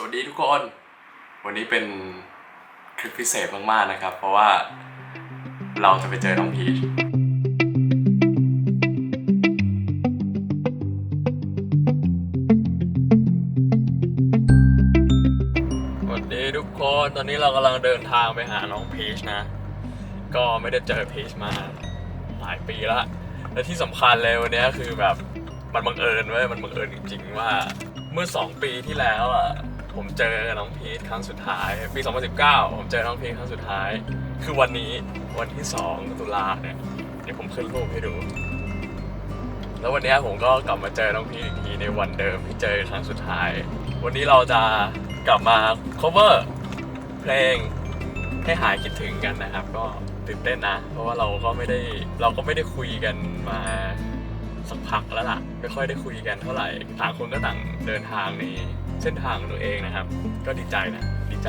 สวัสดีทุกคน วันนี้เป็นคลิปพิเศษมากๆนะครับ เพราะว่าเราจะไปเจอน้องพีชสวัสดีทุกคน ตอนนี้เรากำลังเดินทางไปหาน้องพีชนะ ก็ไม่ได้เจอพีชมาหลายปีละ และที่สำคัญเลยวันนี้คือแบบมันบังเอิญเว้ยมันบังเอิญจริงๆว่าเมื่อ 2 ปีที่แล้วอะ ผมเจอน้องพีชครั้งสุดท้ายปี 2019 ผมเจอน้องพีชครั้งสุดท้าย คือวันนี้วันที่ 2 ตุลาเนี่ยเดี๋ยวผมขึ้นรูปให้ดู แล้ววันนี้ผมก็กลับมาเจอน้องพีชอีกทีในวันเดิมที่เจอครั้งสุดท้าย วันนี้เราจะกลับมา cover เพลงให้หายคิดถึงกันนะครับ ก็ตื่นเต้นนะ เพราะว่าเราก็ไม่ได้เราก็ไม่ได้คุยกันมาสักพักแล้วล่ะ ไม่ค่อยได้คุยกันเท่าไหร่ ต่างคนก็ต่างเดินทางใน เส้นทางของตัวเองนะครับ ก็ดีใจนะดีใจ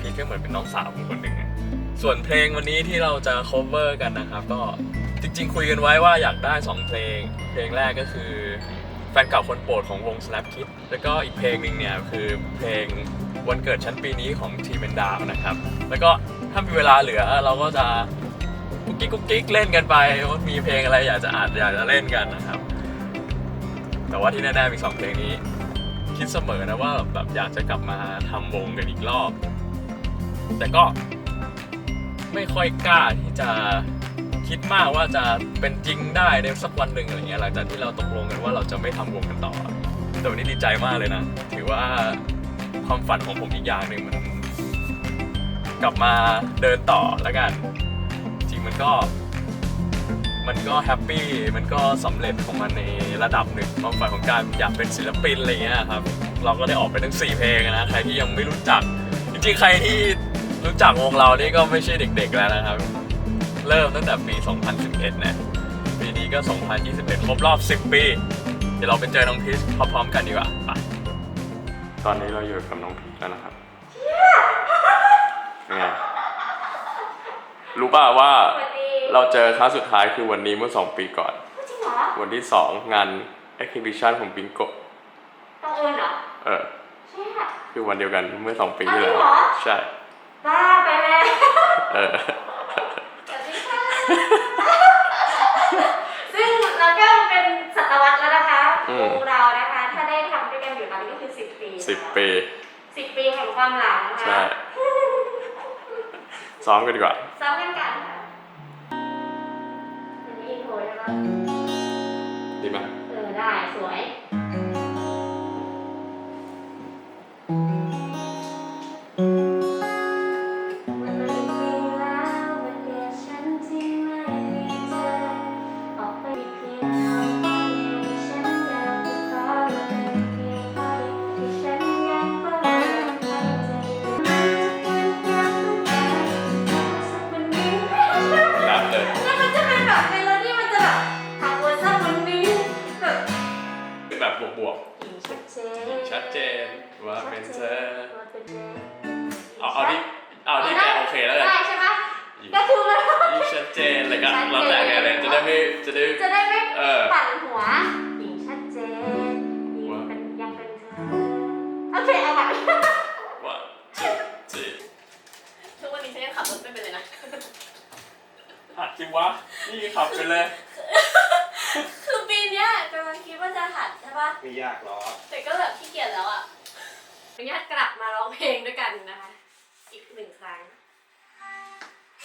พี่ก็เหมือนเป็นน้องสาวผมคนหนึ่งอะส่วนเพลงวันนี้ที่เราจะ cover กันนะครับ ก็จริง ๆ คุยกันไว้ว่าอยากได้ 2 เพลง เพลงแรกก็คือแฟนเก่าคนโปรดของวง Slap Kid แล้วก็อีกเพลงหนึ่งเนี่ยคือเพลงวันเกิดชั้นปีนี้ของทีมเนดาวนะครับ แล้วก็ถ้ามีเวลาเหลือเราก็จะกุ๊กกิ๊กกุ๊กกิ๊กเล่นกันไปว่ามีเพลงอะไรอยากจะอ่านอยากจะเล่นกันนะครับ แต่ว่าที่แน่ๆมีสองเพลงนี้ คิดเสมอนะว่าแบบอยากจะกลับมาทำวงกันอีกรอบ แต่ก็ไม่ค่อยกล้าที่จะคิดมากว่าจะเป็นจริงได้ในสักวันหนึ่งอะไรเงี้ยหลังจากที่เราตกลงกันว่าเราจะไม่ทำวงกันต่อแต่วันนี้ดีใจมากเลยนะ ถือว่าความฝันของผมอีกอย่างหนึ่งมัน กลับมาเดินต่อแล้วกัน จริงมันก็ มันก็แฮปปี้มันก็สำเร็จของมันในระดับหนึ่งความฝันของการอยากเป็นศิลปินอะไรเงี้ยครับเราก็ได้ออกไปทั้ง 4 เพลงนะใครที่ยังไม่รู้จัก จริงๆใครที่รู้จักวงเรานี่ก็ไม่ใช่เด็ก ๆ แล้วนะครับ เริ่มตั้งแต่ปี 2011 นะปีนี้ก็ 2021 ครบรอบ 10 ปี เดี๋ยวเราไปเจอน้องพีชพร้อมๆกันดีกว่าไปตอนนี้เราอยู่กับน้องพีชแล้วนะครับเป็นไงรู้ป่าว่า เราเจอครั้งสุดท้ายคือวันนี้เมื่อ2ปีก่อน จริงเหรอวันที่2งาน exhibition ของบิงโกต้องเอิญเหรอเออ ใช่ค่ะ คือวันเดียวกันเมื่อ2ปีอ้าวที่แล้วจริงเหรอ ใช่ บ้าไปแล้วเออ สวัสดีค่ะซึ่งเราก็เป็นศตวรรษแล้วนะคะอืม วงเรานะคะ ถ้าได้ทำด้วยกันอยู่ตอนนี้ก็คือสิบปี10ปี สิบปีแห่งความหลังนะใช่คะซ้อมกันดีกว่าซ้อมกันกันค่ะ ดีไหมเออได้สวย นเธอว่าเป็นเธอเอาเอาที่เอาที่แกโอเคแล้วกันได้ใช่ปะก็คือมันยิ่งชัดเจนเลยกันเราแต่งไงเลยจะได้ไม่จะได้จะได้ไม่เออปั่นหัวยิ่งชัดเจนยิ่งเป็นยังเป็นเธอโอเคเอาใหม่ว่าจีจีทุกวันนี้ฉันยังขับรถไม่เป็นเลยนะหัดจิวะนี่ขับไปเลยคือปีเนี้ยกำลังคิดว่าจะหัดใช่ปะไม่ยากหรอกแต่ก็แบบขี้เกียจแล้วอะ อนุญาตกลับมาร้องเพลงด้วยกันนะคะ อีกหนึ่งครั้ง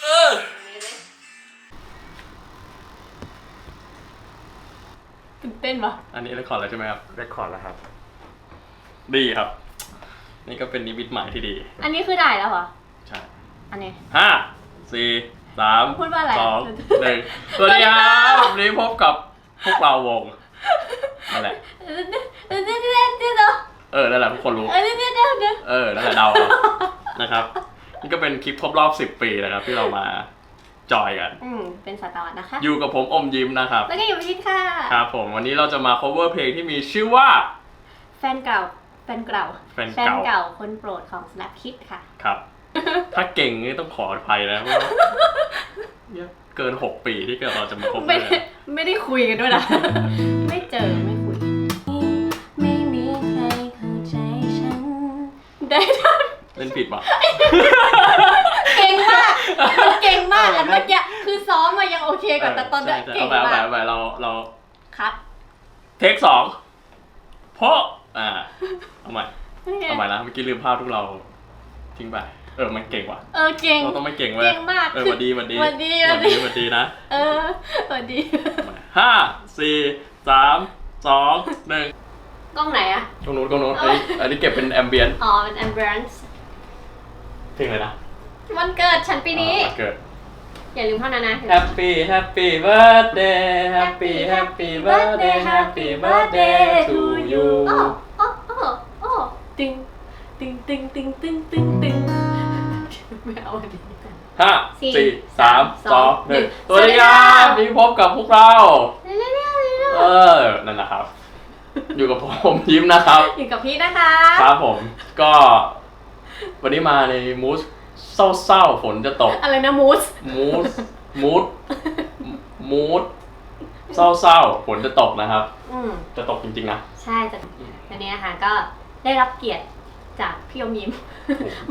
เอออันนี้เลยตื่นเต้นปะอันนี้เรคคอร์ดแล้วใช่ไหมครับ เรคคอร์ดแล้วครับ ดีครับ นี่ก็เป็นนิมิตหมายที่ดี อันนี้คือได้แล้วเหรอ ใช่ อันนี้ห้าสี่สามพูดว่าอะไรสองหนึ่งสวัสดีครับวันนี้พบกับพวกเราวงนั่นแหละ เดี๋ยวเดี๋ยวเดี๋ยวเดี๋ยวเดี๋ยวเดี๋ยวเดี๋ยวเออนั่นแหละทุกคนรู้เดี๋ยวเดี๋ยวเดี๋ยวเดี๋ยวเออนั่นแหละเดาเอานะครับ นี่ก็เป็นคลิปครบรอบ 10 ปีนะครับ ที่เรามาจอยกัน อืมเป็นสตาร์ทนะคะ อยู่กับผมอมยิ้มนะครับ แล้วก็อยู่พิชิตค่ะ ครับผมวันนี้เราจะมา cover เพลงที่มีชื่อว่า แฟนเก่า แฟนเก่าแฟนเก่า เก่าคนโปรดของ Snap Kid ค่ะ ครับ ถ้าเก่งนี่ต้องขออภัยนะเพราะว่าเนี่ยเกิน 6 ปีที่เราจะมา cover ไม่ได้ไม่ได้คุยกันด้วยนะ ไม่เจอไม่คุย ผิดป่ะ เก่งมากมันเก่งมากเอออันเมื่อกี้คือซ้อมมายังโอเคกว่าแต่ตอนเนี้ยใช่เก่งเอาไปมากเอาไปเอาไปเราเราครับ เทคสองเพราะอ่าเอาใหม่เอาใหม่นะเมื่อกี้ลืมภาพทุกเราทิ้งไปเออมันเก่งว่ะเออเก่งเราต้องไม่เก่งเว้ยเก่งมากเออหวัดดีหวัดดีหวัดดีหหวัวัดดดีดีหวัดดีนะเออสวัสดีห้าสี่สามสองหนึ่งกล้องไหนอะตรงนู้นตรงนู้นอันนี้อันนี้เก็บเป็นแอมเบียนอ๋อเป็น ambulance เพลงอะไรนะวันเกิดฉันปีนี้ อ่าวันเกิด อย่าลืมเท่านั้นนะ Happy Happy Birthday Happy Happy Birthday Happy Birthday to you โอ้โอ้โอ้โอ้ตึงตึงตึงตึงตึงตึงตึงไม่เอาอันนี้กันห้าสี่สี่สามสสอองงหนึ่งหนึ่งสวัสดีคสวัรัสดีครับบนี่พบกับพวกเรา เร็วๆเร็วๆเร็วเออนั่นนะครับ อยู่กับผมยิ้มนะครับ ๆอยู่กับพี่นะคะ ครับผม ก็ วันนี้มาในมูสเศร้าๆฝนจะตก อะไรนะมูสมูสมูดมูดเศร้าๆฝนจะตกนะครับ อืมจะตกจริงๆนะ ใช่แต่อันนี้นะคะก็ได้รับเกียรติจากพี่อมยิ้ม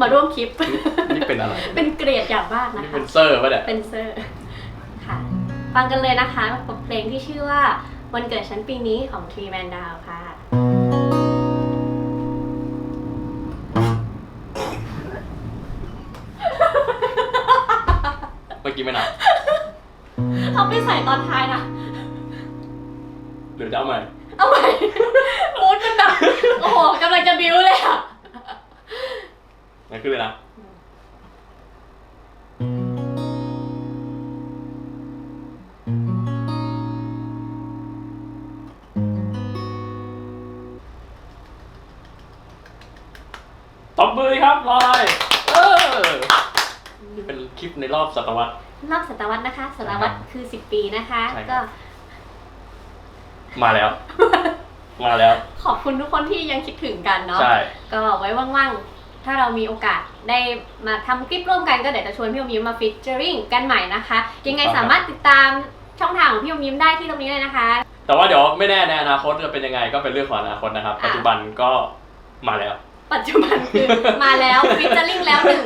มาร่วมคลิป นี่เป็นอะไร เป็นเกรดอย่างมากนะนี่คะเป็นเซอร์ป่ะเนี่ยเป็นเซอร์ค่ะ ฟังกันเลยนะคะกับเพลงที่ชื่อว่าวันเกิดฉันปีนี้ของทรีแมนดาวค่ะ อกี้ไม่นับเอาไปใส่ตอนท้ายนะ หรือจะเอาใหม่เอาใหม่มูดมันแบบโอ้โหกำลังจะบิ้วเลยอะ งั้นขึ้นเลยนะ ตบมือครับลอย เออ นี่เป็นคลิปในรอบศตวรรษ รอบศตวรรษนะคะศตวรรษคือ10ปีนะคะ ใช่ครับ ก็มาแล้ว มาแล้ว ขอบคุณทุกคนที่ยังคิดถึงกันเนาะ ใช่ ก็ไว้ว่างๆ ถ้าเรามีโอกาสได้มาทำคลิปร่วมกันก็เดี๋ยวจะชวนพี่อมยิ้มมาฟิชเจอริงกันใหม่นะคะ ยังไงครับสามารถติดตามช่องทางของพี่อมยิ้มได้ที่ตรงนี้เลยนะคะ แต่ว่าเดี๋ยวไม่แน่ในอนาคตจะเป็นยังไงก็เป็นเรื่องของอนาคตนะครับ อะ ปัจจุบันก็มาแล้ว ปัจจุบันคือมาแล้วฟิชเจอริงแล้วหนึ่ง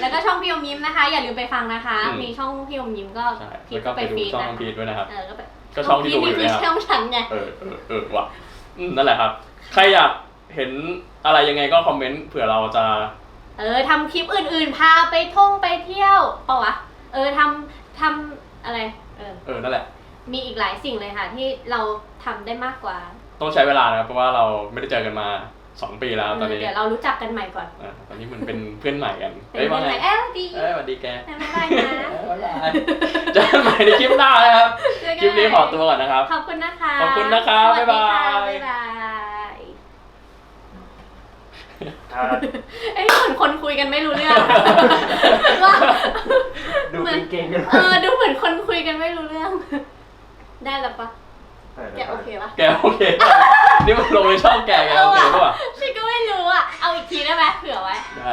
แล้วก็ช่องพี่อมยิ้มนะคะ อย่าลืมไปฟังนะคะ อืม มีช่องพี่อมยิ้มก็ใช่คลิแล้ปวก็ไปดูฟีดช่องนะน้องพีทด้วยนะครับ เออก็ไปก็ช่องที่ดูอยู่คืเนี่ยครับช่องฉันไงเออเออเออว่ะอืมนั่นแหละครับ ใครอยากเห็นอะไรยังไงก็คอมเมนต์เผื่อเราจะ เออทำคลิปอื่นๆ พาไปท่องไปเที่ยวเปล่าวะเออทำทำอะไรเออ เออ นั่นแหละ มีอีกหลายสิ่งเลยค่ะ ที่เราทำได้มากกว่า ต้องใช้เวลานะครับ เพราะว่าเราไม่ได้เจอกันมา สองปีแล้วตอนนี้เดี๋ยวเรารู้จักกันใหม่ก่อนอะตอนนี้มันเป็นเพื่อนใหม่กันเป็นเฮ้ยว่ายังไงไงเอ้ยดีเอ้ยสวัสดีแกบ๊ายบายนะเอ้ยบ๊ายบายเจอกันใหม่ในคลิปหน้านะครับ เจอกัคลิปนี้ขอตัวก่อนนะครับ ขอบคุณนะคะขอบคุณนะครับสวัสดีค่ะบ๊ายบาย บ๊ายบายไอ้ยเหมือนคนคุยกันไม่รู้เรื่องว่า ดูเก่งๆกันเออดูเหมือนคนคุยกันไม่รู้เรื่อง ได้แล้วปะแกโอเคปะแกโอเคป่ะนี่มันลงในช่องแกแกโอเคป่ะฉันก็ไม่รู้อะ เอาอีกทีได้ไหมเผื่อไว้ ได้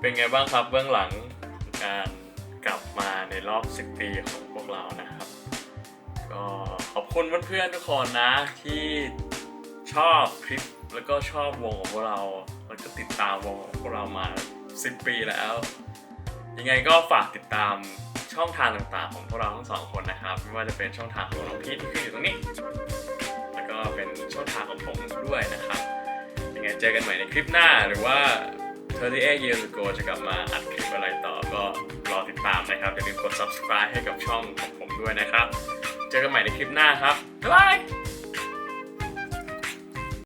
เป็นไงบ้างครับเบื้องหลังการกลับมาในรอบ 10 ปีของพวกเรานะครับ ก็ขอบคุณเพื่อนๆทุกคนนะที่ชอบคลิปแล้วก็ชอบวงของพวกเรา แล้วก็ติดตามวงของพวกเรามา 10 ปีแล้ว ยังไงก็ฝากติดตามช่องทางต่างๆ ของพวกเราทั้งสองคนนะครับ ไม่ว่าจะเป็นช่องทางของน้องพีทที่ขึ้นอยู่ตรงนี้ เจอกันใหม่ในคลิปหน้าหรือว่า38 years ago จะกลับมาอัดคลิปอะไรต่อก็รอติดตามนะครับอย่าลืมกด subscribe ให้กับช่องของผมด้วยนะครับ เจอกันใหม่ในคลิปหน้าครับบ๊ายบาย